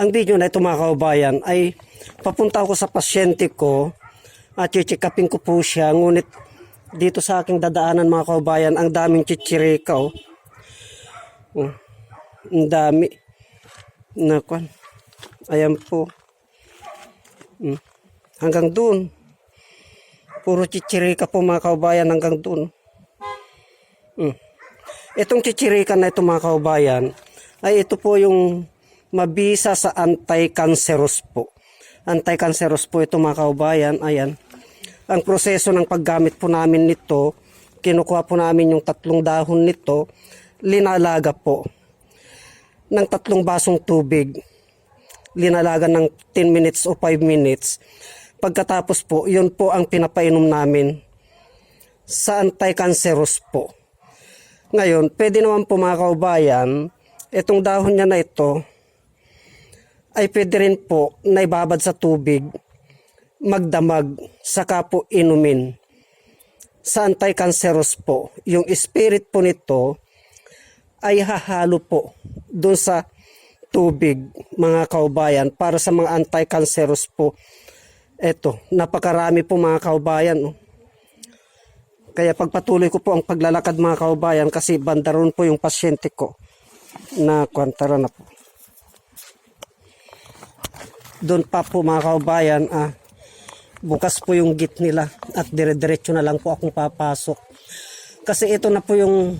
Ang video na ito mga kaubayan ay papunta ako sa pasyente ko at chichikapin ko po siya. Ngunit dito sa aking dadaanan mga kaubayan, ang daming chichirika oh. Oh, ang dami. Nakwan. Ayan po. Mm. Hanggang doon. Puro chichirika po mga kaubayan hanggang doon. Mm. Itong chichirika na ito mga kaubayan, ay ito po yung mabisa sa anti-cancerous po. Anti-cancerous po ito mga kaubayan. Ayan. Ang proseso ng paggamit po namin nito, kinukuha po namin yung tatlong dahon nito, linalaga po ng tatlong basong tubig. Linalaga ng 10 minutes o 5 minutes. Pagkatapos po, yun po ang pinapainom namin sa anti-cancerous po. Ngayon, pwede naman po mga kaubayan, itong dahon niya na ito, ay pwede rin po na ibabad sa tubig, magdamag, saka po inumin. Sa anti-cancerous po, yung spirit po nito ay hahalo po doon sa tubig, mga kaubayan, para sa mga anti-cancerous po. Eto, napakarami po mga kaubayan. Kaya pagpatuloy ko po ang paglalakad mga kaubayan kasi bandaron po yung pasyente ko na kwantara na po. Doon pa po mga kaubayan, ah, bukas po yung gate nila at dire-diretso na lang po akong papasok. Kasi ito na po yung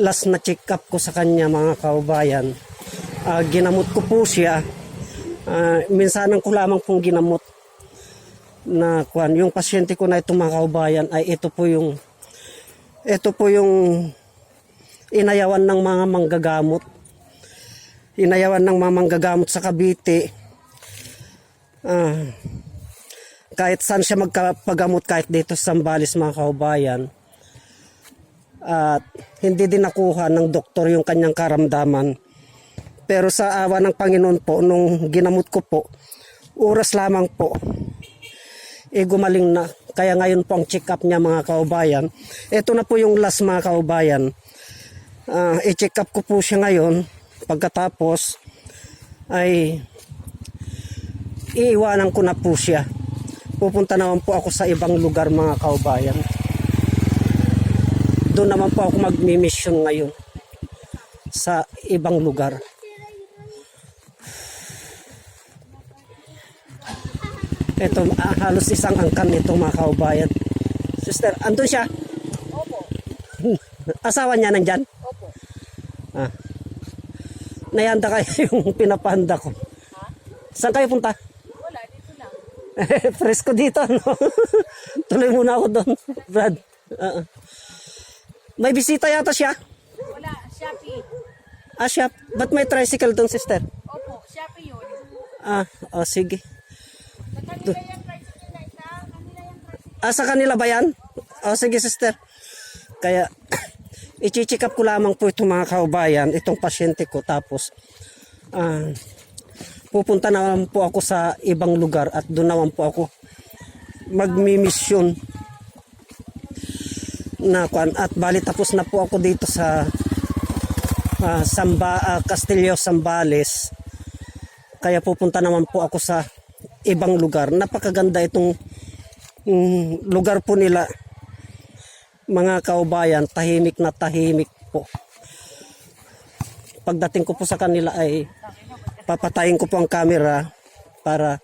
last na check up ko sa kanya mga kaubayan. Ah, ginamot ko po siya. Ah, minsanan ko lamang pong ginamot na kwan yung pasyente ko na ito mga kaubayan ay ito po yung ito po yung inayawan ng mga manggagamot inayawan ng mga manggagamot sa Cavite ah, kahit saan siya magpagamot kahit dito sa Zambales mga kaubayan at hindi din nakuha ng doktor yung kanyang karamdaman pero sa awa ng Panginoon po nung ginamot ko po oras lamang po eh gumaling na. Kaya ngayon po ang check up niya mga kaubayan. Ito na po yung last mga kaubayan. Ah, i-check up ko po siya ngayon. Pagkatapos ay iiwanan ko na po siya. Pupunta naman po ako sa ibang lugar mga kaubayan. Doon naman po ako magmi-mission ngayon sa ibang lugar. Ito, ah, halos isang angkan nito mga kaubayan. Sister, andun siya? Opo. Asawa niya nandyan? Opo. Ah. Nayanda kayo yung pinapanda ko. Saan kayo punta? Wala, dito no? Tuloy muna ako doon, Brad. Ah, ah. May bisita yata siya. Wala, Shopee. Ah, siya. Ba't may tricycle doon, sister? Opo, Shopee yun. Ah, oh, sige. Sa kanila yung tricycle na isa, kanila yung tricycle. Ah, sa kanila ba yan? Oh, sige, sister. Kaya, i-check up ko lamang po itong mga kaubayan, itong pasyente ko. Tapos, ah, pupunta naman po ako sa ibang lugar at doon naman po ako magmi-mission na kwan. At bali tapos na po ako dito sa ah, Samba ah, Castillo Sambales. Kaya pupunta naman po ako sa ibang lugar. Napakaganda itong mm, lugar po nila. Mga kaubayan tahimik na tahimik po. Pagdating ko po sa kanila ay papatayin ko po ang camera para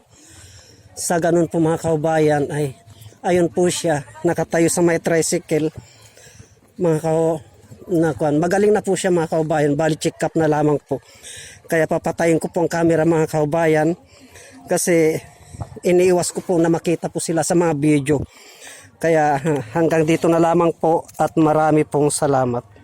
sa ganun po mga kaubayan ay ayun po siya nakatayo sa may tricycle. Mga kao na kuan magaling na po siya mga kaubayan bali check up na lamang po. Kaya papatayin ko po ang camera mga kaubayan kasi iniiwas ko po na makita po sila sa mga video. Kaya hanggang dito na lamang po at marami pong salamat